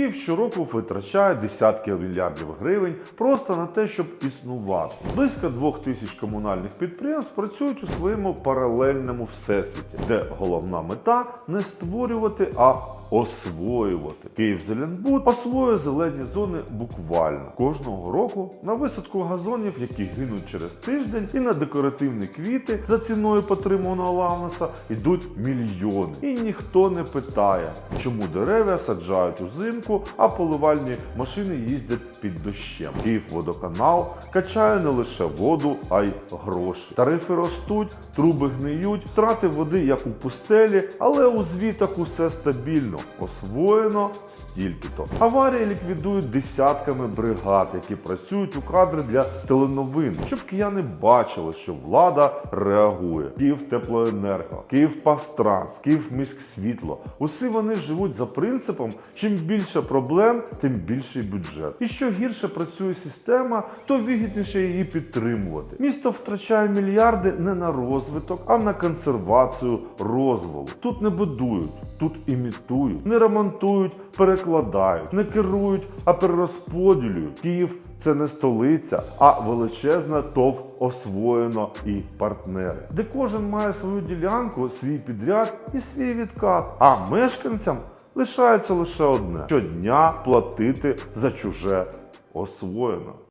Київ щороку витрачає десятки мільярдів гривень просто на те, щоб існувати. Близько двох тисяч комунальних підприємств працюють у своєму паралельному всесвіті, де головна мета не створювати, а освоювати. Київзеленбуд освоює зелені зони буквально кожного року на висадку газонів, які гинуть через тиждень, і на декоративні квіти за ціною потриманого лавнеса йдуть мільйони. І ніхто не питає, чому дерева саджають узимку, а поливальні машини їздять під дощем. Київводоканал качає не лише воду, а й гроші. Тарифи ростуть, труби гниють, втрати води як у пустелі, але у звітах усе стабільно. Освоєно стільки-то. Аварії ліквідують десятками бригад, які працюють у кадри для теленовин, щоб кияни бачили, що влада реагує. Київтеплоенерго, Київпастранс, Київміськсвітло. Усі вони живуть за принципом: чим більше проблем, тим більший бюджет. І що гірше працює система, то вигідніше її підтримувати. Місто втрачає мільярди не на розвиток, а на консервацію розвалу. Тут не будують, тут імітують, не ремонтують, перекладають, не керують, а перерозподілюють. Київ це не столиця, а величезна ТОВ освоєно і партнери, де кожен має свою ділянку, свій підряд і свій відкат. А мешканцям лишається лише одне щодня платити за чуже освоєно.